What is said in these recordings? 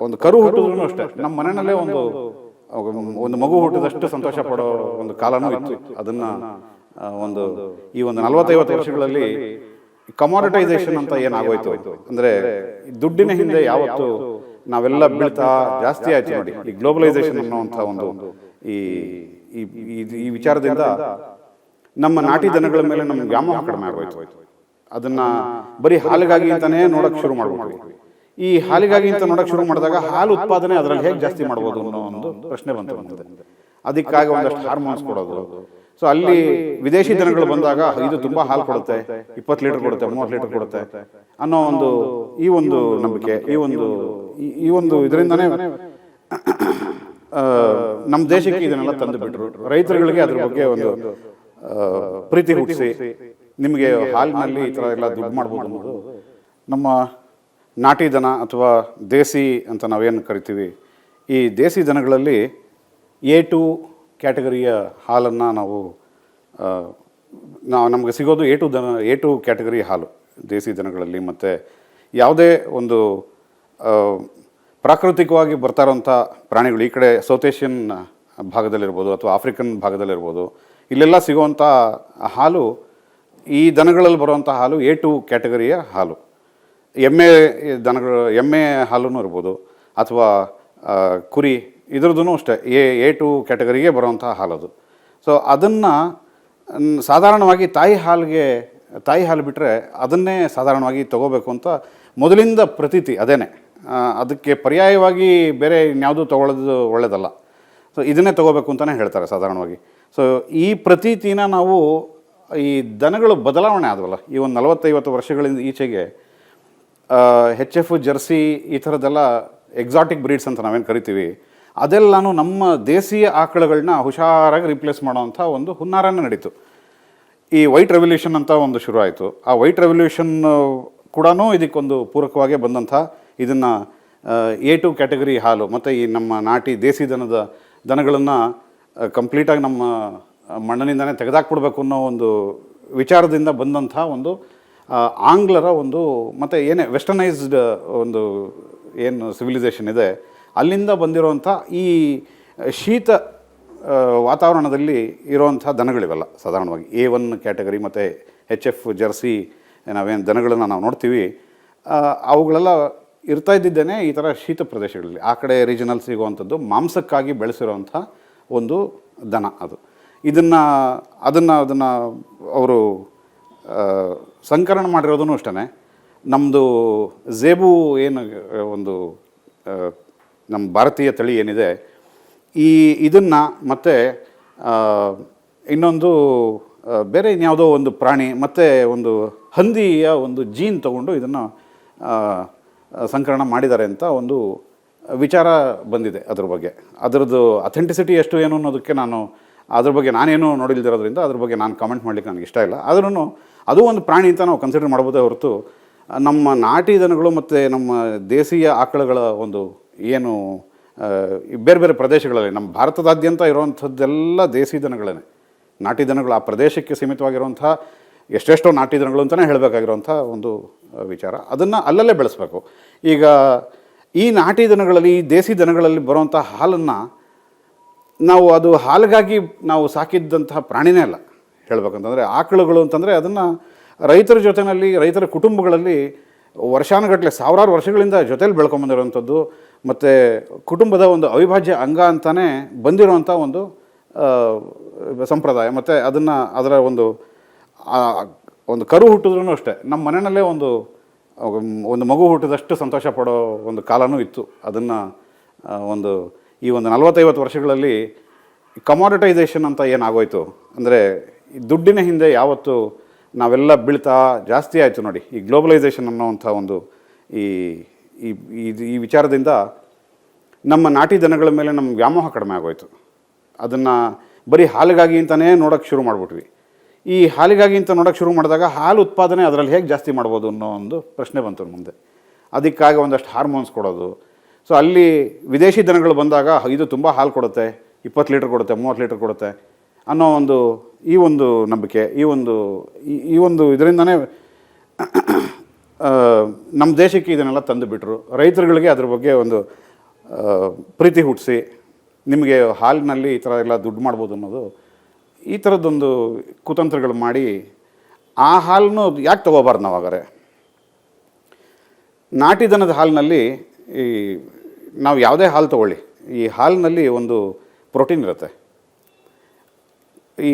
ಒಂದು ಕರು ಹುಟ್ಟಿದ್ರು ಅಷ್ಟೇ. ನಮ್ಮ ಮನೆಯಲ್ಲೇ ಒಂದು ಒಂದು ಮಗು ಹುಟ್ಟಿದಷ್ಟು ಸಂತೋಷ ಪಡೋ ಒಂದು ಕಾಲನೂ ಇತ್ತು. ಅದನ್ನ ಒಂದು ಈ ಒಂದು ನಲವತ್ತೈವತ್ತು ವರ್ಷಗಳಲ್ಲಿ ಕಮಾಡಿಟೈಸೇಷನ್ ಅಂತ ಏನಾಗೋಯ್ತು? ಅಂದ್ರೆ ದುಡ್ಡಿನ ಹಿಂದೆ ಯಾವತ್ತು ನಾವೆಲ್ಲ ಬೀಳ್ತಾ ಜಾಸ್ತಿ ಆಯ್ತು ನೋಡಿ. ಈ ಗ್ಲೋಬಲೈಸೇಷನ್ ಅನ್ನುವಂಥ ಒಂದು ಈ, ಈ- ವಿಚಾರದಿಂದ ನಮ್ಮ ನಾಟಿ ದನಗಳ ಮೇಲೆ ನಮ್ಗೆ ವ್ಯಾಮೋಹ ಕಡಿಮೆ ಆಗೋಯ್ತು. ಅದನ್ನ ಬರೀ ಹಾಲಿಗಾಗಿ ಅಂತಾನೆ ನೋಡಕ್ ಶುರು ಮಾಡ್ಬಿಟ್ವಿ. ಈ ಹಾಲಿಗಾಗಿ ಅಂತ ನೋಡೋಕೆ ಶುರು ಮಾಡಿದಾಗ ಹಾಲು ಉತ್ಪಾದನೆ ಅದರಲ್ಲಿ ಹೇಗೆ ಜಾಸ್ತಿ ಮಾಡ್ಬೋದು ಅನ್ನೋ ಒಂದು ಪ್ರಶ್ನೆ ಬಂತು ಬಂದಿದೆ ಅದಕ್ಕಾಗಿ ಒಂದಷ್ಟು ಹಾರ್ಮೋನ್ಸ್ ಕೊಡೋದು. ಸೊ ಅಲ್ಲಿ ವಿದೇಶಿ ದನಗಳು ಬಂದಾಗ ಇದು ತುಂಬಾ ಹಾಲು ಕೊಡುತ್ತೆ, ಇಪ್ಪತ್ತು ಲೀಟರ್ ಕೊಡುತ್ತೆ, ಮೂವತ್ತು ಲೀಟರ್ ಕೊಡುತ್ತೆ ಅನ್ನೋ ಒಂದು ಈ ಒಂದು ನಂಬಿಕೆ, ಈ ಒಂದು, ಈ- ಒಂದು ಇದರಿಂದನೇ ನಮ್ಮ ದೇಶಕ್ಕೆ ಇದನ್ನೆಲ್ಲ ತಂದು ಬಿಟ್ರು. ರೈತರುಗಳಿಗೆ ಅದ್ರ ಬಗ್ಗೆ ಒಂದು ಪ್ರೀತಿ ಹುಟ್ಟಿಸಿ ನಿಮಗೆ ಹಾಲಿನಲ್ಲಿ ಈ ಥರ ಎಲ್ಲ ದುಡ್ಡು ಮಾಡ್ಬೋದು ನಮ್ಮ ನಾಟಿ ದನ ಅಥವಾ ದೇಸಿ ಅಂತ ನಾವೇನು ಕರಿತೀವಿ, ಈ ದೇಸಿ ದನಗಳಲ್ಲಿ ಎ ಟು ಕ್ಯಾಟಗರಿಯ ಹಾಲನ್ನು ನಾವು ನಾವು ನಮಗೆ ಸಿಗೋದು ಎ ಟು ದನ, ಎ ಟು ಕ್ಯಾಟಗರಿ ಹಾಲು, ದೇಸಿ ದನಗಳಲ್ಲಿ. ಮತ್ತು ಯಾವುದೇ ಒಂದು ಪ್ರಾಕೃತಿಕವಾಗಿ ಬರ್ತಾ ಇರೋಂಥ ಪ್ರಾಣಿಗಳು, ಈ ಕಡೆ ಸೌತ್ ಏಷ್ಯನ್ ಭಾಗದಲ್ಲಿರ್ಬೋದು ಅಥವಾ ಆಫ್ರಿಕನ್ ಭಾಗದಲ್ಲಿರ್ಬೋದು, ಇಲ್ಲೆಲ್ಲ ಸಿಗುವಂಥ ಹಾಲು, ಈ ದನಗಳಲ್ಲಿ ಬರುವಂಥ ಹಾಲು ಎ ಟು ಕ್ಯಾಟಗರಿಯ ಹಾಲು. ಎಮ್ಮೆ ದನಗಳು, ಎಮ್ಮೆ ಹಾಲು ಇರ್ಬೋದು, ಅಥವಾ ಕುರಿ ಇದ್ರದ್ದು ಅಷ್ಟೇ, ಎ ಎ ಟು ಕ್ಯಾಟಗರಿಗೆ ಬರುವಂಥ ಹಾಲದು. ಸೊ, ಅದನ್ನು ಸಾಧಾರಣವಾಗಿ ತಾಯಿ ಹಾಲಿಗೆ, ತಾಯಿ ಹಾಲು ಬಿಟ್ಟರೆ ಅದನ್ನೇ ಸಾಧಾರಣವಾಗಿ ತಗೋಬೇಕು ಅಂತ ಮೊದಲಿಂದ ಪ್ರತೀತಿ ಅದೇನೆ. ಅದಕ್ಕೆ ಪರ್ಯಾಯವಾಗಿ ಬೇರೆ ಇನ್ಯಾವುದೂ ತಗೊಳ್ಳೋದು ಒಳ್ಳೆಯದಲ್ಲ ಸೊ, ಇದನ್ನೇ ತಗೋಬೇಕು ಅಂತಲೇ ಹೇಳ್ತಾರೆ ಸಾಧಾರಣವಾಗಿ. ಸೊ, ಈ ಪ್ರತೀತಿನ ನಾವು ಈ ದನಗಳು ಬದಲಾವಣೆ ಆದವಲ್ಲ, ಈ ಒಂದು ನಲವತ್ತೈವತ್ತು ವರ್ಷಗಳಿಂದ ಈಚೆಗೆ ಹೆಚ್ ಎಫ್ ಜರ್ಸಿ ಈ ಥರದ್ದೆಲ್ಲ ಎಕ್ಸಾಟಿಕ್ ಬ್ರೀಡ್ಸ್ ಅಂತ ನಾವೇನು ಕರಿತೀವಿ, ಅದೆಲ್ಲನೂ ನಮ್ಮ ದೇಶೀಯ ಆಕಳುಗಳನ್ನ ಹುಷಾರಾಗಿ ರಿಪ್ಲೇಸ್ ಮಾಡೋವಂಥ ಒಂದು ಹುನ್ನಾರನೇ ನಡೀತು. ಈ ವೈಟ್ ರೆವಲ್ಯೂಷನ್ ಅಂತ ಒಂದು ಶುರು ಆಯಿತು ಆ ವೈಟ್ ರೆವಲ್ಯೂಷನ್ ಕೂಡ ಇದಕ್ಕೊಂದು ಪೂರಕವಾಗೇ ಬಂದಂಥ ಇದನ್ನು ಎ ಟು ಕ್ಯಾಟಗರಿ ಹಾಲು, ಮತ್ತು ಈ ನಮ್ಮ ನಾಟಿ ದೇಸಿ ದನದ ದನಗಳನ್ನು ಕಂಪ್ಲೀಟಾಗಿ ನಮ್ಮ ಮಣ್ಣಿನಿಂದನೇ ತೆಗೆದಾಕ್ಬಿಡ್ಬೇಕು ಅನ್ನೋ ಒಂದು ವಿಚಾರದಿಂದ ಬಂದಂಥ ಒಂದು ಆಂಗ್ಲರ ಒಂದು ಮತ್ತು ಏನೇ ವೆಸ್ಟರ್ನೈಸ್ಡ್ ಒಂದು ಏನು ಸಿವಿಲೈಸೇಷನ್ ಇದೆ, ಅಲ್ಲಿಂದ ಬಂದಿರುವಂಥ ಈ ಶೀತ ವಾತಾವರಣದಲ್ಲಿ ಇರುವಂಥ ದನಗಳಿವೆಲ್ಲ, ಸಾಧಾರಣವಾಗಿ ಎ ಒನ್ ಕ್ಯಾಟಗರಿ ಮತ್ತು ಎಚ್ ಎಫ್ ಜರ್ಸಿ ನಾವೇನು ದನಗಳನ್ನು ನಾವು ನೋಡ್ತೀವಿ ಅವುಗಳೆಲ್ಲ ಇರ್ತಾ ಇದ್ದಿದ್ದೇನೆ ಈ ಥರ ಶೀತ ಪ್ರದೇಶಗಳಲ್ಲಿ. ಆ ಕಡೆ ರೀಜನಲ್ ಸಿಗುವಂಥದ್ದು ಮಾಂಸಕ್ಕಾಗಿ ಬೆಳೆಸಿರುವಂಥ ಒಂದು ದನ ಅದು. ಇದನ್ನು, ಅದನ್ನು ಅದನ್ನು ಅವರು ಸಂಕಲನ ಮಾಡಿರೋದೂ ಅಷ್ಟೇ ನಮ್ಮದು ಝೇಬು ಏನು ಒಂದು ನಮ್ಮ ಭಾರತೀಯ ತಳಿ ಏನಿದೆ, ಈ ಇದನ್ನು ಮತ್ತು ಇನ್ನೊಂದು ಬೇರೆ ಇನ್ಯಾವುದೋ ಒಂದು ಪ್ರಾಣಿ ಮತ್ತು ಒಂದು ಹಂದಿಯ ಒಂದು ಜೀನ್ ತಗೊಂಡು ಇದನ್ನು ಸಂಕಲನ ಮಾಡಿದ್ದಾರೆ ಅಂತ ಒಂದು ವಿಚಾರ ಬಂದಿದೆ ಅದ್ರ ಬಗ್ಗೆ. ಅದರದ್ದು ಅಥೆಂಟಿಸಿಟಿ ಎಷ್ಟು ಏನು ಅನ್ನೋದಕ್ಕೆ ನಾನು ಅದ್ರ ಬಗ್ಗೆ ನಾನೇನು ನೋಡಿಲ್ದಿರೋದ್ರಿಂದ ಅದ್ರ ಬಗ್ಗೆ ನಾನು ಕಮೆಂಟ್ ಮಾಡ್ಲಿಕ್ಕೆ ನನಗೆ ಇಷ್ಟ ಇಲ್ಲ. ಆದ್ರೂ ಅದು ಒಂದು ಪ್ರಾಣಿ ಅಂತ ನಾವು ಕನ್ಸಿಡರ್ ಮಾಡ್ಬೋದೇ ಹೊರತು ನಮ್ಮ ನಾಟಿ ದನಗಳು ಮತ್ತು ನಮ್ಮ ದೇಶೀಯ ಆಕಳುಗಳ ಒಂದು ಏನು ಬೇರೆ ಬೇರೆ ಪ್ರದೇಶಗಳಲ್ಲಿ ನಮ್ಮ ಭಾರತದಾದ್ಯಂತ ಇರುವಂಥದ್ದೆಲ್ಲ ದೇಸಿ ದನಗಳೇ ನಾಟಿ ದನಗಳು ಆ ಪ್ರದೇಶಕ್ಕೆ ಸೀಮಿತವಾಗಿರುವಂಥ ಎಷ್ಟೆಷ್ಟೋ ನಾಟಿ ದನಗಳು ಅಂತಲೇ ಹೇಳಬೇಕಾಗಿರುವಂಥ ಒಂದು ವಿಚಾರ. ಅದನ್ನು ಅಲ್ಲಲ್ಲೇ ಬೆಳೆಸಬೇಕು. ಈಗ ಈ ನಾಟಿ ದನಗಳಲ್ಲಿ, ಈ ದೇಸಿ ದನಗಳಲ್ಲಿ ಬರುವಂಥ ಹಾಲನ್ನು ನಾವು ಅದು ಹಾಲಿಗಾಗಿ ನಾವು ಸಾಕಿದ್ದಂತಹ ಪ್ರಾಣಿನೇ ಅಲ್ಲ. ಹೇಳಬೇಕಂತಂದರೆ ಆಕಳುಗಳು ಅಂತಂದರೆ ಅದನ್ನು ರೈತರ ಜೊತೆಯಲ್ಲಿ ರೈತರ ಕುಟುಂಬಗಳಲ್ಲಿ ವರ್ಷಾನುಗಟ್ಟಲೆ ಸಾವಿರಾರು ವರ್ಷಗಳಿಂದ ಜೊತೆಯಲ್ಲಿ ಬೆಳ್ಕೊಂಬಂದಿರುವಂಥದ್ದು, ಮತ್ತು ಕುಟುಂಬದ ಒಂದು ಅವಿಭಾಜ್ಯ ಅಂಗ ಅಂತಲೇ ಬಂದಿರುವಂಥ ಒಂದು ಸಂಪ್ರದಾಯ. ಮತ್ತು ಅದನ್ನು ಅದರ ಒಂದು ಒಂದು ಕರು ಹುಟ್ಟಿದ್ರೂ ಅಷ್ಟೇ. ನಮ್ಮ ಮನೆಯಲ್ಲೇ ಒಂದು ಒಂದು ಮಗು ಹುಟ್ಟಿದಷ್ಟು ಸಂತೋಷ ಪಡೋ ಒಂದು ಕಾಲವೂ ಇತ್ತು. ಅದನ್ನು ಒಂದು ಈ ಒಂದು ನಲವತ್ತೈವತ್ತು ವರ್ಷಗಳಲ್ಲಿ ಕಮಾಡಿಟೈಸೇಷನ್ ಅಂತ ಏನಾಗೋಯ್ತು? ಅಂದರೆ ದುಡ್ಡಿನ ಹಿಂದೆ ಯಾವತ್ತು ನಾವೆಲ್ಲ ಬೀಳ್ತಾ ಜಾಸ್ತಿ ಆಯಿತು ನೋಡಿ, ಈ ಗ್ಲೋಬಲೈಸೇಷನ್ ಅನ್ನೋವಂಥ ಒಂದು ಈ- ಈ ವಿಚಾರದಿಂದ ನಮ್ಮ ನಾಟಿ ದನಗಳ ಮೇಲೆ ನಮ್ಮ ವ್ಯಾಮೋಹ ಕಡಿಮೆ ಆಗೋಯ್ತು. ಅದನ್ನು ಬರೀ ಹಾಲಿಗಾಗಿ ಅಂತಲೇ ನೋಡೋಕ್ಕೆ ಶುರು ಮಾಡಿಬಿಟ್ವಿ. ಈ ಹಾಲಿಗಾಗಿ ಅಂತ ನೋಡೋಕ್ಕೆ ಶುರು ಮಾಡಿದಾಗ ಹಾಲು ಉತ್ಪಾದನೆ ಅದರಲ್ಲಿ ಹೇಗೆ ಜಾಸ್ತಿ ಮಾಡ್ಬೋದು ಅನ್ನೋ ಒಂದು ಪ್ರಶ್ನೆ ಬಂತು ಮುಂದೆ. ಅದಕ್ಕಾಗಿ ಒಂದಷ್ಟು ಹಾರ್ಮೋನ್ಸ್ ಕೊಡೋದು ಸೊ ಅಲ್ಲಿ ವಿದೇಶಿ ದನಗಳು ಬಂದಾಗ ಇದು ತುಂಬ ಹಾಲು ಕೊಡುತ್ತೆ, ಇಪ್ಪತ್ತು ಲೀಟ್ರ್ ಕೊಡುತ್ತೆ, ಮೂವತ್ತು ಲೀಟ್ರ್ ಕೊಡುತ್ತೆ ಅನ್ನೋ ಒಂದು ಈ ಒಂದು ನಂಬಿಕೆ, ಈ ಒಂದು, ಈ- ಒಂದು ಇದರಿಂದನೇ ನಮ್ಮ ದೇಶಕ್ಕೆ ಇದನ್ನೆಲ್ಲ ತಂದು ಬಿಟ್ಟರು ರೈತರುಗಳಿಗೆ ಅದ್ರ ಬಗ್ಗೆ ಒಂದು ಪ್ರೀತಿ ಹುಟ್ಟಿಸಿ ನಿಮಗೆ ಹಾಲಿನಲ್ಲಿ ಈ ಥರ ಎಲ್ಲ ದುಡ್ಡು ಮಾಡ್ಬೋದು ಅನ್ನೋದು ಈ ಥರದ್ದೊಂದು ಕುತಂತ್ರಗಳು ಮಾಡಿ ಆ ಹಾಲನ್ನು ಯಾಕೆ ತೊಗೋಬಾರ್ದು ನಾವು ಹಾಗಾದ್ರೆ ನಾಟಿ ದನದ ಹಾಲಿನಲ್ಲಿ ಈ, ನಾವು ಯಾವುದೇ ಹಾಲು ತಗೊಳ್ಳಿ. ಈ ಹಾಲಿನಲ್ಲಿ ಒಂದು ಪ್ರೋಟೀನ್ ಇರುತ್ತೆ. ಈ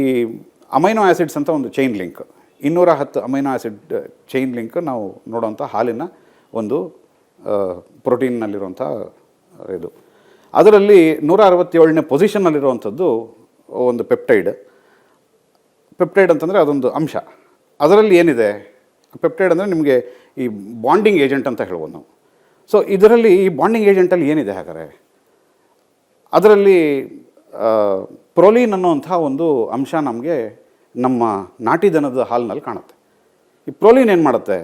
ಅಮೈನೋ ಆ್ಯಸಿಡ್ಸ್ ಅಂತ ಒಂದು ಚೈನ್ ಲಿಂಕ್. ಇನ್ನೂರ ಹತ್ತು ಅಮೈನೋ ಆ್ಯಸಿಡ್ ಚೈನ್ ಲಿಂಕ್ ನಾವು ನೋಡೋವಂಥ ಹಾಲಿನ ಒಂದು ಪ್ರೋಟೀನ್ನಲ್ಲಿರುವಂಥ ಇದು. ಅದರಲ್ಲಿ ನೂರ ಅರವತ್ತೇಳನೇ ಪೊಸಿಷನ್ನಲ್ಲಿರುವಂಥದ್ದು ಒಂದು ಪೆಪ್ಟೈಡ್. ಪೆಪ್ಟೈಡ್ ಅಂತಂದರೆ ಅದೊಂದು ಅಂಶ. ಅದರಲ್ಲಿ ಏನಿದೆ? ಪೆಪ್ಟೈಡ್ ಅಂದರೆ ನಿಮಗೆ ಈ ಬಾಂಡಿಂಗ್ ಏಜೆಂಟ್ ಅಂತ ಹೇಳ್ಬೋದು ನಾವು. ಸೊ ಇದರಲ್ಲಿ ಈ ಬಾಂಡಿಂಗ್ ಏಜೆಂಟಲ್ಲಿ ಏನಿದೆ ಹಾಗಾದರೆ? ಅದರಲ್ಲಿ ಪ್ರೋಲೀನ್ ಅನ್ನುವಂಥ ಒಂದು ಅಂಶ ನಮಗೆ ನಮ್ಮ ನಾಟಿ ದನದ ಹಾಲಿನಲ್ಲಿ ಕಾಣುತ್ತೆ. ಈ ಪ್ರೋಲೀನ್ ಏನು ಮಾಡುತ್ತೆ?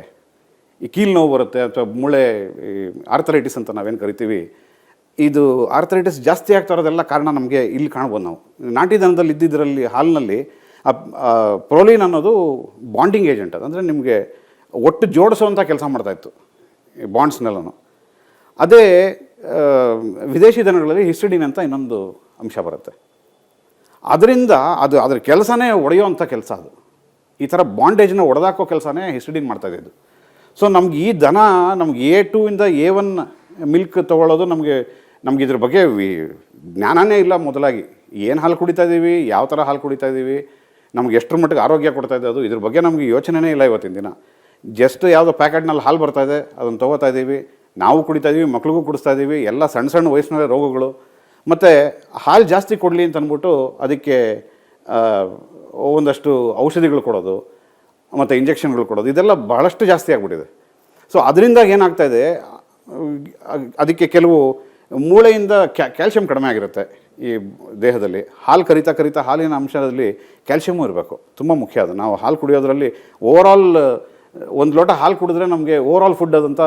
ಈ ಕೀಲ್ ನೋವು ಬರುತ್ತೆ ಅಥವಾ ಮೂಳೆ ಆರ್ಥರೈಟಿಸ್ ಅಂತ ನಾವೇನು ಕರಿತೀವಿ, ಇದು ಆರ್ಥರೈಟಿಸ್ ಜಾಸ್ತಿ ಆಗ್ತಾ ಇರೋದೆಲ್ಲ ಕಾರಣ ನಮಗೆ ಇಲ್ಲಿ ಕಾಣ್ಬೋದು ನಾವು. ನಾಟಿ ದನದಲ್ಲಿ ಇದ್ದಿದ್ದರಲ್ಲಿ ಹಾಲಿನಲ್ಲಿ ಪ್ರೋಲೀನ್ ಅನ್ನೋದು ಬಾಂಡಿಂಗ್ ಏಜೆಂಟ್ ಅದು. ಅಂದರೆ ನಿಮಗೆ ಒಟ್ಟು ಜೋಡಿಸುವಂಥ ಕೆಲಸ ಮಾಡ್ತಾಯಿತ್ತು ಈ ಬಾಂಡ್ಸ್ನೆಲ್ಲನು ಅದೇ ವಿದೇಶಿ ದನಗಳಲ್ಲಿ ಹಿಸ್ಟಿಡಿನ್ ಅಂತ ಇನ್ನೊಂದು ಅಂಶ ಬರುತ್ತೆ. ಅದರಿಂದ ಅದು ಅದ್ರ ಕೆಲಸನೇ ಒಡೆಯುವಂಥ ಕೆಲಸ ಅದು. ಈ ಥರ ಬಾಂಡೇಜ್ನ ಒಡೆದಾಕೋ ಕೆಲಸನೇ ಹಿಸ್ಟಿಡಿನ್ ಮಾಡ್ತಾ ಇದ್ದಿದ್ದು. ಸೊ ನಮ್ಗೆ ಈ ದನ ನಮ್ಗೆ ಎ ಟೂ ಇಂದ ಎ ಒನ್ ಮಿಲ್ಕ್ ತೊಗೊಳ್ಳೋದು ನಮಗೆ, ನಮ್ಗೆ ಇದ್ರ ಬಗ್ಗೆ ಜ್ಞಾನನೇ ಇಲ್ಲ ಮೊದಲಾಗಿ. ಏನು ಹಾಲು ಕುಡಿತಾ ಇದ್ದೀವಿ, ಯಾವ ಥರ ಹಾಲು ಕುಡಿತಾ ಇದ್ದೀವಿ, ನಮ್ಗೆ ಎಷ್ಟರ ಮಟ್ಟಿಗೆ ಆರೋಗ್ಯ ಕೊಡ್ತಾ ಇದೆ ಅದು, ಇದ್ರ ಬಗ್ಗೆ ನಮಗೆ ಯೋಚನೆನೇ ಇಲ್ಲ ಇವತ್ತಿನ ದಿನ. ಜಸ್ಟ್ ಯಾವುದೋ ಪ್ಯಾಕೆಟ್ನಲ್ಲಿ ಹಾಲು ಬರ್ತಾ ಇದೆ, ಅದನ್ನು ತೊಗೋತಾ ಇದ್ದೀವಿ. ನಾವು ಕುಡಿತಾ ಇದ್ದೀವಿ ಮಕ್ಳಿಗೂ ಕುಡಿಸ್ತಾ ಇದ್ದೀವಿ ಎಲ್ಲ ಸಣ್ಣ ಸಣ್ಣ ವಯಸ್ಸಿನ ರೋಗಗಳು. ಮತ್ತು ಹಾಲು ಜಾಸ್ತಿ ಕೊಡಲಿ ಅಂತ ಅಂದ್ಬಿಟ್ಟು ಅದಕ್ಕೆ ಒಂದಷ್ಟು ಔಷಧಿಗಳು ಕೊಡೋದು, ಮತ್ತು ಇಂಜೆಕ್ಷನ್ಗಳು ಕೊಡೋದು, ಇದೆಲ್ಲ ಬಹಳಷ್ಟು ಜಾಸ್ತಿ ಆಗಿಬಿಟ್ಟಿದೆ. ಸೊ ಅದರಿಂದ ಏನಾಗ್ತಾ ಇದೆ, ಅದಕ್ಕೆ ಕೆಲವು ಮೂಳೆಯಿಂದ ಕ್ಯಾ, ಕ್ಯಾಲ್ಶಿಯಂ ಕಡಿಮೆ ಆಗಿರುತ್ತೆ ಈ ದೇಹದಲ್ಲಿ. ಹಾಲು ಕರಿತಾ ಕರಿತಾ ಹಾಲಿನ ಅಂಶದಲ್ಲಿ ಕ್ಯಾಲ್ಶಿಯಮು ಇರಬೇಕು, ತುಂಬ ಮುಖ್ಯ ಅದು. ನಾವು ಹಾಲು ಕುಡಿಯೋದ್ರಲ್ಲಿ ಓವರಾಲ್ ಒಂದು ಲೋಟ ಹಾಲು ಕುಡಿದ್ರೆ ನಮಗೆ ಓವರಾಲ್ ಫುಡ್ ಅದಂತ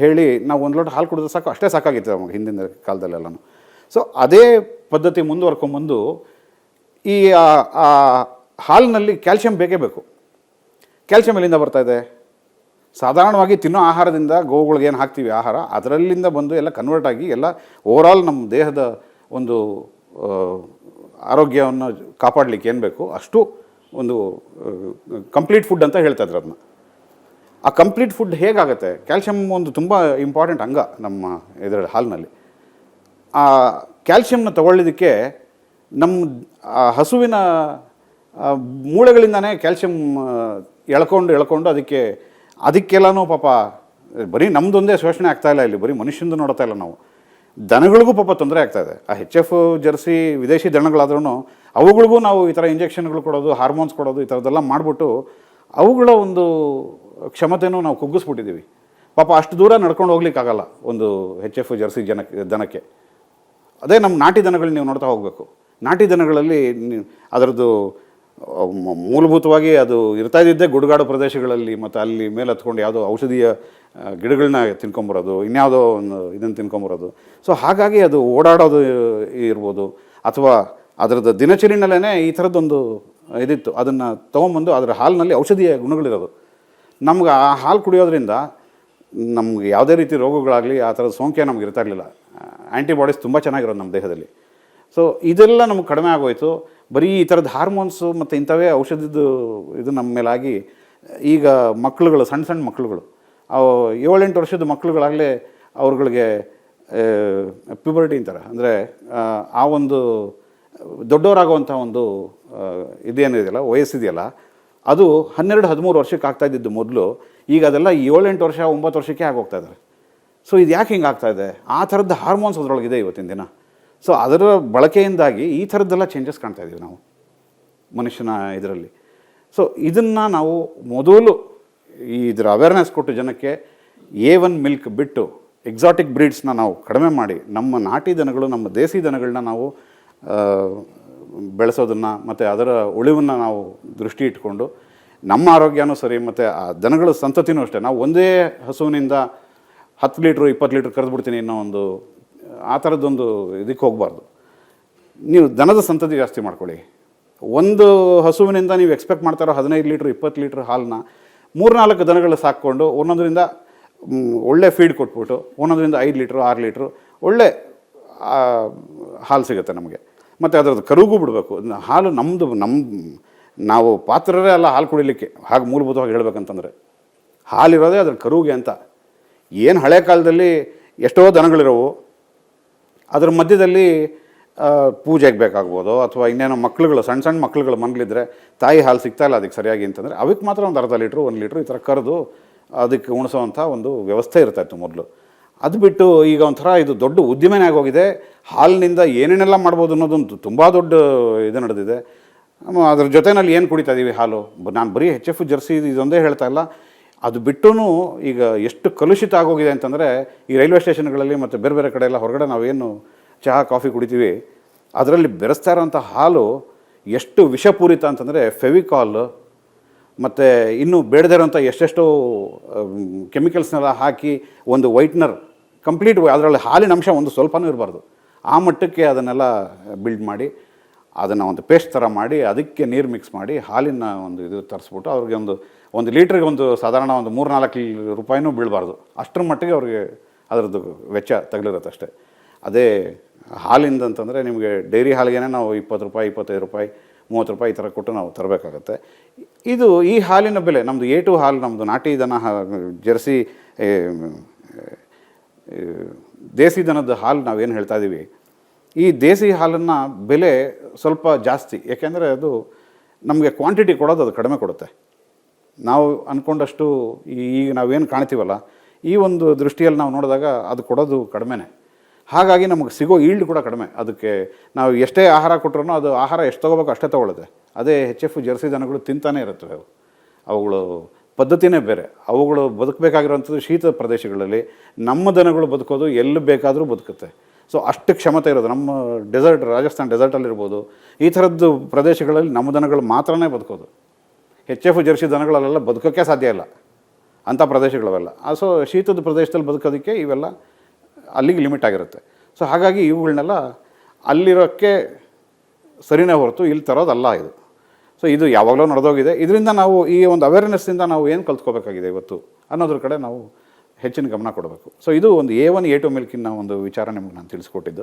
ಹೇಳಿ ನಾವು ಒಂದು ಲೋಟ ಹಾಲು ಕುಡಿದ್ರೆ ಸಾಕು, ಅಷ್ಟೇ ಸಾಕಾಗಿತ್ತು ನಮಗೆ ಹಿಂದಿನ ಕಾಲದಲ್ಲೆಲ್ಲನೂ. ಸೊ ಅದೇ ಪದ್ಧತಿ ಮುಂದುವರ್ಕೊಂಬಂದು ಈ ಹಾಲಿನಲ್ಲಿ ಕ್ಯಾಲ್ಶಿಯಂ ಬೇಕೇ ಬೇಕು. ಕ್ಯಾಲ್ಶಿಯಂ ಎಲ್ಲಿಂದ ಬರ್ತಾ ಇದೆ? ಸಾಧಾರಣವಾಗಿ ತಿನ್ನೋ ಆಹಾರದಿಂದ ಗೋವುಗಳಿಗೆ ಏನು ಹಾಕ್ತೀವಿ ಆಹಾರ? ಅದರಲ್ಲಿಂದ ಬಂದು ಎಲ್ಲ ಕನ್ವರ್ಟ್ ಆಗಿ ಎಲ್ಲ ಓವರಾಲ್ ನಮ್ಮ ದೇಹದ ಒಂದು ಆರೋಗ್ಯವನ್ನು ಕಾಪಾಡಲಿಕ್ಕೆ ಏನು ಬೇಕು? ಅಷ್ಟು ಒಂದು ಕಂಪ್ಲೀಟ್ ಫುಡ್ ಅಂತ ಹೇಳ್ತಾ ಇದ್ರು ಅದನ್ನ ಆ ಕಂಪ್ಲೀಟ್ ಫುಡ್ ಹೇಗಾಗುತ್ತೆ? ಕ್ಯಾಲ್ಶಿಯಂ ಒಂದು ತುಂಬ ಇಂಪಾರ್ಟೆಂಟ್ ಅಂಗ ನಮ್ಮ ಇದರ ಹಾಲಿನಲ್ಲಿ. ಆ ಕ್ಯಾಲ್ಶಿಯಂನ ತಗೊಳ್ಳೋದಕ್ಕೆ ನಮ್ಮ ಹಸುವಿನ ಮೂಳೆಗಳಿಂದನೇ ಕ್ಯಾಲ್ಶಿಯಂ ಎಳ್ಕೊಂಡು ಎಳ್ಕೊಂಡು ಅದಕ್ಕೆ, ಅದಕ್ಕೆಲ್ಲನೂ ಪಾಪ, ಬರೀ ನಮ್ಮದೊಂದೇ ಶೋಷಣೆ ಆಗ್ತಾ ಇಲ್ಲ ಬರೀ ಮನುಷ್ಯಂದು ನೋಡ್ತಾ ಇಲ್ಲ ನಾವು. ದನಗಳಿಗೂ ಪಾಪ ತೊಂದರೆ ಆಗ್ತಾ ಇದೆ. ಆ ಹೆಚ್ ಎಫ್ ಜರ್ಸಿ, ವಿದೇಶಿ ದನಗಳಾದ್ರೂ ಅವುಗಳಿಗೂ ನಾವು ಈ ಥರ ಇಂಜೆಕ್ಷನ್ಗಳು ಕೊಡೋದು ಹಾರ್ಮೋನ್ಸ್ ಕೊಡೋದು ಈ ಥರದ್ದೆಲ್ಲ ಮಾಡಿಬಿಟ್ಟು ಅವುಗಳ ಒಂದು ಕ್ಷಮತೆನೂ ನಾವು ಕುಗ್ಗಿಸ್ಬಿಟ್ಟಿದ್ದೀವಿ. ಪಾಪ ಅಷ್ಟು ದೂರ ನಡ್ಕೊಂಡು ಹೋಗ್ಲಿಕ್ಕಾಗಲ್ಲ ಒಂದು ಹೆಚ್ ಎಫ್ ಜರ್ಸಿ ಜನಕ್ಕೆ ದನಕ್ಕೆ. ಅದೇ ನಮ್ಮ ನಾಟಿ ದನಗಳು ನೀವು ನೋಡ್ತಾ ಹೋಗಬೇಕು. ನಾಟಿ ದನಗಳಲ್ಲಿ ಅದರದ್ದು ಮೂಲಭೂತವಾಗಿ ಅದು ಇರ್ತಾ ಇದ್ದಿದ್ದೇ ಗುಡುಗಾಡು ಪ್ರದೇಶಗಳಲ್ಲಿ ಮತ್ತು ಅಲ್ಲಿ ಮೇಲೆ ಹತ್ಕೊಂಡು ಯಾವುದೋ ಔಷಧೀಯ ಗಿಡಗಳನ್ನ ತಿನ್ಕೊಂಬರೋದು, ಇನ್ಯಾವುದೋ ಒಂದು ಇದನ್ನು ತಿನ್ಕೊಂಬರೋದು. ಸೊ ಹಾಗಾಗಿ ಅದು ಓಡಾಡೋದು ಇರ್ಬೋದು. ಅಥವಾ ಅದರದ್ದು ದಿನಚರಿನಲ್ಲೇ ಈ ಥರದ್ದೊಂದು ಇದಿತ್ತು. ಅದನ್ನು ತೊಗೊಂಬಂದು ಅದರ ಹಾಲಿನಲ್ಲಿ ಔಷಧೀಯ ಗುಣಗಳಿರೋದು. ನಮ್ಗೆ ಆ ಹಾಲು ಕುಡಿಯೋದ್ರಿಂದ ನಮ್ಗೆ ಯಾವುದೇ ರೀತಿ ರೋಗಗಳಾಗಲಿ ಆ ಥರದ ಸೋಂಕೆ ನಮ್ಗೆ ಇರ್ತಾ ಇರಲಿಲ್ಲ. ಆ್ಯಂಟಿಬಾಡೀಸ್ ತುಂಬ ಚೆನ್ನಾಗಿರೋದು ನಮ್ಮ ದೇಹದಲ್ಲಿ. ಸೊ ಇದೆಲ್ಲ ನಮ್ಗೆ ಕಡಿಮೆ ಆಗೋಯಿತು. ಬರೀ ಈ ಥರದ ಹಾರ್ಮೋನ್ಸು ಮತ್ತು ಇಂಥವೇ ಔಷಧದ್ದು ಇದು ನಮ್ಮ ಮೇಲಾಗಿ, ಈಗ ಮಕ್ಕಳುಗಳು, ಸಣ್ಣ ಸಣ್ಣ ಮಕ್ಕಳುಗಳು ಅವು ಏಳೆಂಟು ವರ್ಷದ ಮಕ್ಕಳುಗಳಾಗಲೇ ಅವ್ರುಗಳಿಗೆ ಪ್ಯೂಬರ್ಟಿ ಅಂತಾರೆ. ಅಂದರೆ, ಆ ಒಂದು ದೊಡ್ಡವರಾಗುವಂಥ ಒಂದು ಇದೇನಿದೆಯಲ್ಲ, ವಯಸ್ಸಿದೆಯಲ್ಲ ಅದು ಹನ್ನೆರಡು, ಹದಿಮೂರು ವರ್ಷಕ್ಕೆ ಆಗ್ತಾ ಇದ್ದಿದ್ದು ಮೊದಲು. ಈಗ ಅದೆಲ್ಲ ಏಳೆಂಟು ವರ್ಷ, ಒಂಬತ್ತು ವರ್ಷಕ್ಕೆ ಆಗೋಗ್ತಾ ಇದ್ದಾರೆ. ಸೊ ಇದು ಯಾಕೆ ಹಿಂಗೆ ಆಗ್ತಾ ಇದೆ? ಆ ಥರದ ಹಾರ್ಮೋನ್ಸ್ ಅದರೊಳಗಿದೆ ಇವತ್ತಿನ ದಿನ. ಸೊ ಅದರ ಬಳಕೆಯಿಂದಾಗಿ ಈ ಥರದ್ದೆಲ್ಲ ಚೇಂಜಸ್ ಕಾಣ್ತಾ ಇದ್ದೀವಿ ನಾವು, ಮನುಷ್ಯನ ಇದರಲ್ಲಿ. ಸೊ ಇದನ್ನು ನಾವು ಮೊದಲು ಇದರ ಅವೇರ್ನೆಸ್ ಕೊಟ್ಟು ಜನಕ್ಕೆ ಎ ಒನ್ ಮಿಲ್ಕ್ ಬಿಟ್ಟು ಎಕ್ಸಾಟಿಕ್ ಬ್ರೀಡ್ಸ್ನ ನಾವು ಕಡಿಮೆ ಮಾಡಿ, ನಮ್ಮ ನಾಟಿ ದನಗಳು, ನಮ್ಮ ದೇಸಿ ದನಗಳನ್ನ ನಾವು ಬೆಳೆಸೋದನ್ನು ಮತ್ತು ಅದರ ಉಳಿವನ್ನು ನಾವು ದೃಷ್ಟಿ ಇಟ್ಕೊಂಡು ನಮ್ಮ ಆರೋಗ್ಯನೂ ಸರಿ, ಮತ್ತು ಆ ದನಗಳ ಸಂತತಿನೂ ಅಷ್ಟೇ. ನಾವು ಒಂದೇ ಹಸುವಿನಿಂದ ಹತ್ತು ಲೀಟ್ರು, ಇಪ್ಪತ್ತು ಲೀಟ್ರ್ ಕರೆದ್ಬಿಡ್ತೀನಿ ಅನ್ನೋ ಒಂದು, ಆ ಥರದ್ದೊಂದು ಇದಕ್ಕೆ ಹೋಗಬಾರ್ದು. ನೀವು ದನದ ಸಂತತಿ ಜಾಸ್ತಿ ಮಾಡ್ಕೊಳ್ಳಿ. ಒಂದು ಹಸುವಿನಿಂದ ನೀವು ಎಕ್ಸ್ಪೆಕ್ಟ್ ಮಾಡ್ತಾರೋ ಹದಿನೈದು ಲೀಟ್ರ್, ಇಪ್ಪತ್ತು ಲೀಟ್ರ್ ಹಾಲನ್ನ ಮೂರ್ನಾಲ್ಕು ದನಗಳು ಸಾಕ್ಕೊಂಡು ಒಂದೊಂದರಿಂದ ಒಳ್ಳೆ ಫೀಡ್ ಕೊಟ್ಬಿಟ್ಟು ಒಂದೊಂದರಿಂದ ಐದು ಲೀಟ್ರು, ಆರು ಲೀಟ್ರು ಒಳ್ಳೆ ಹಾಲು ಸಿಗುತ್ತೆ ನಮಗೆ. ಮತ್ತು ಅದರದ್ದು ಕರುಗೂ ಬಿಡಬೇಕು. ಹಾಲು ನಮ್ಮದು ನಮ್ಮ ನಾವು ಪಾತ್ರರೇ ಅಲ್ಲ ಹಾಲು ಕುಡಿಲಿಕ್ಕೆ. ಹಾಗೆ ಮೂಲಭೂತವಾಗಿ ಹೇಳ್ಬೇಕಂತಂದರೆ ಹಾಲಿರೋದೇ ಅದ್ರ ಕರುಗೆ ಅಂತ. ಏನು ಹಳೆ ಕಾಲದಲ್ಲಿ ಎಷ್ಟೋ ದನಗಳಿರೋವು. ಅದ್ರ ಮಧ್ಯದಲ್ಲಿ ಪೂಜೆಗೆ ಬೇಕಾಗ್ಬೋದು ಅಥವಾ ಇನ್ನೇನೋ ಮಕ್ಳುಗಳು, ಸಣ್ಣ ಸಣ್ಣ ಮಕ್ಳುಗಳು ಮನ್ಲಿದ್ರೆ ತಾಯಿ ಹಾಲು ಸಿಗ್ತಾ ಇಲ್ಲ ಅದಕ್ಕೆ ಸರಿಯಾಗಿ ಅಂತಂದರೆ ಅವಕ್ಕೆ ಮಾತ್ರ ಒಂದು ಅರ್ಧ ಲೀಟ್ರು, ಒಂದು ಲೀಟ್ರು ಈ ಥರ ಕರೆದು ಅದಕ್ಕೆ ಉಣಿಸೋವಂಥ ಒಂದು ವ್ಯವಸ್ಥೆ ಇರ್ತಾಯಿತ್ತು ಮೊದಲು. ಅದು ಬಿಟ್ಟು ಈಗ ಒಂಥರ ಇದು ದೊಡ್ಡ ಉದ್ಯಮನೇ ಆಗೋಗಿದೆ. ಹಾಲಿನಿಂದ ಏನೇನೆಲ್ಲ ಮಾಡ್ಬೋದು ಅನ್ನೋದೊಂದು ತುಂಬ ದೊಡ್ಡ ಇದು ನಡೆದಿದೆ. ಅದ್ರ ಜೊತೆನಲ್ಲಿ ಏನು ಕುಡಿತಾ ಇದ್ದೀವಿ ಹಾಲು? ನಾನು ಬರೀ ಹೆಚ್ ಎಫ್ ಜರ್ಸಿ ಇದು- ಇದೊಂದೇ ಹೇಳ್ತಾ ಇಲ್ಲ. ಅದು ಬಿಟ್ಟು ಈಗ ಎಷ್ಟು ಕಲುಷಿತ ಆಗೋಗಿದೆ ಅಂತಂದರೆ ಈ ರೈಲ್ವೆ ಸ್ಟೇಷನ್ಗಳಲ್ಲಿ ಮತ್ತು ಬೇರೆ ಬೇರೆ ಕಡೆ ಎಲ್ಲ ಹೊರಗಡೆ ನಾವೇನು ಚಹಾ, ಕಾಫಿ ಕುಡಿತೀವಿ. ಅದರಲ್ಲಿ ಬೆರೆಸ್ತಾ ಇರೋಂಥ ಹಾಲು ಎಷ್ಟು ವಿಷಪೂರಿತ ಅಂತಂದರೆ ಫೆವಿಕಾಲ್ ಮತ್ತು ಇನ್ನೂ ಬೇಡದೇ ಇರೋಂಥ ಎಷ್ಟೆಷ್ಟೋ ಕೆಮಿಕಲ್ಸ್ನೆಲ್ಲ ಹಾಕಿ ಒಂದು ವೈಟ್ನರ್ ಕಂಪ್ಲೀಟ್ ಅದರಲ್ಲಿ ಹಾಲಿನ ಅಂಶ ಒಂದು ಸ್ವಲ್ಪನೂ ಇರಬಾರ್ದು. ಆ ಮಟ್ಟಕ್ಕೆ ಅದನ್ನೆಲ್ಲ ಬಿಲ್ಡ್ ಮಾಡಿ, ಅದನ್ನು ಒಂದು ಪೇಸ್ಟ್ ಥರ ಮಾಡಿ, ಅದಕ್ಕೆ ನೀರು ಮಿಕ್ಸ್ ಮಾಡಿ, ಹಾಲಿನ ಒಂದು ಇದು ತರಿಸ್ಬಿಟ್ಟು ಅವ್ರಿಗೆ ಒಂದು ಒಂದು ಲೀಟ್ರಿಗೆ ಒಂದು ಸಾಧಾರಣ ಒಂದು ಮೂರು ನಾಲ್ಕು ರೂಪಾಯಿನೂ ಬೀಳಬಾರ್ದು. ಅಷ್ಟರ ಮಟ್ಟಿಗೆ ಅವ್ರಿಗೆ ಅದರದ್ದು ವೆಚ್ಚ ತಗಲಿರುತ್ತೆ ಅಷ್ಟೇ. ಅದೇ ಹಾಲಿಂದ ಅಂತಂದರೆ ನಿಮಗೆ ಡೈರಿ ಹಾಲಿಗೆ ನಾವು ಇಪ್ಪತ್ತು ರೂಪಾಯಿ, ಇಪ್ಪತ್ತೈದು ರೂಪಾಯಿ, ಮೂವತ್ತು ರೂಪಾಯಿ ಈ ಥರ ಕೊಟ್ಟು ನಾವು ತರಬೇಕಾಗತ್ತೆ. ಇದು ಈ ಹಾಲಿನ ಬೆಲೆ ನಮ್ಮದು ಎ ಟು ಹಾಲು ನಮ್ಮದು ನಾಟಿ ದನ, ಜರ್ಸಿ ದೇಸಿ ದನದ ಹಾಲು ನಾವೇನು ಹೇಳ್ತಾ ಇದ್ದೀವಿ, ಈ ದೇಸಿ ಹಾಲನ್ನು ಬೆಲೆ ಸ್ವಲ್ಪ ಜಾಸ್ತಿ, ಯಾಕೆಂದರೆ ಅದು ನಮಗೆ ಕ್ವಾಂಟಿಟಿ ಕೊಡೋದು ಅದು ಕಡಿಮೆ ಕೊಡುತ್ತೆ. ನಾವು ಅಂದ್ಕೊಂಡಷ್ಟು ಈಗ ನಾವೇನು ಕಾಣ್ತೀವಲ್ಲ, ಈ ಒಂದು ದೃಷ್ಟಿಯಲ್ಲಿ ನಾವು ನೋಡಿದಾಗ ಅದು ಕೊಡೋದು ಕಡಿಮೆನೇ. ಹಾಗಾಗಿ ನಮಗೆ ಸಿಗೋ ಈಲ್ಡ್ ಕೂಡ ಕಡಿಮೆ. ಅದಕ್ಕೆ ನಾವು ಎಷ್ಟೇ ಆಹಾರ ಕೊಟ್ಟರೂ ಅದು ಆಹಾರ ಎಷ್ಟು ತೊಗೋಬೇಕು ಅಷ್ಟೇ ತೊಗೊಳುತ್ತೆ. ಅದೇ ಹೆಚ್ ಎಫ್ ಜರ್ಸಿ ದನಗಳು ತಿಂತಾನೆ ಇರುತ್ತವೆ ಅವು. ಅವುಗಳು ಪದ್ಧತಿನೇ ಬೇರೆ. ಅವುಗಳು ಬದುಕಬೇಕಾಗಿರೋಂಥದ್ದು ಶೀತ ಪ್ರದೇಶಗಳಲ್ಲಿ ನಮ್ಮ ದನಗಳು ಬದುಕೋದು ಎಲ್ಲಿ ಬೇಕಾದರೂ ಬದುಕುತ್ತೆ. ಸೊ ಅಷ್ಟು ಕ್ಷಮತೆ ಇರೋದು. ನಮ್ಮ ಡೆಸರ್ಟ್ ರಾಜಸ್ಥಾನ್ ಡೆಸರ್ಟಲ್ಲಿರ್ಬೋದು ಈ ಥರದ್ದು ಪ್ರದೇಶಗಳಲ್ಲಿ ನಮ್ಮ ದನಗಳು ಮಾತ್ರನೇ ಬದುಕೋದು. ಹೆಚ್ ಎಫ್ ಜರ್ಸಿ ದನಗಳಲ್ಲೆಲ್ಲ ಬದುಕೋಕ್ಕೆ ಸಾಧ್ಯ ಇಲ್ಲ. ಅಂಥ ಪ್ರದೇಶಗಳವೆಲ್ಲ. ಸೊ ಶೀತದ ಪ್ರದೇಶದಲ್ಲಿ ಬದುಕೋದಕ್ಕೆ ಇವೆಲ್ಲ ಅಲ್ಲಿಗೆ ಲಿಮಿಟ್ ಆಗಿರುತ್ತೆ. ಸೊ ಹಾಗಾಗಿ ಇವುಗಳನ್ನೆಲ್ಲ ಅಲ್ಲಿರೋಕ್ಕೆ ಸರಿನೇ ಹೊರತು ಇಲ್ಲಿ ತರೋದಲ್ಲ ಇದು. ಸೊ ಇದು ಯಾವಾಗಲೂ ನಡೆದೋಗಿದೆ. ಇದರಿಂದ ನಾವು ಈ ಒಂದು ಅವೇರ್ನೆಸ್ಸಿಂದ ನಾವು ಏನು ಕಲ್ತ್ಕೋಬೇಕಾಗಿದೆ ಇವತ್ತು ಅನ್ನೋದ್ರ ಕಡೆ ನಾವು ಹೆಚ್ಚಿನ ಗಮನ ಕೊಡಬೇಕು. ಸೊ ಇದು ಒಂದು ಎ ಒನ್ ಎ ಟು ಮಿಲ್ಕಿನ ಒಂದು ವಿಚಾರ ನಿಮ್ಗೆ ನಾನು ತಿಳಿಸ್ಕೊಟ್ಟಿದ್ದು.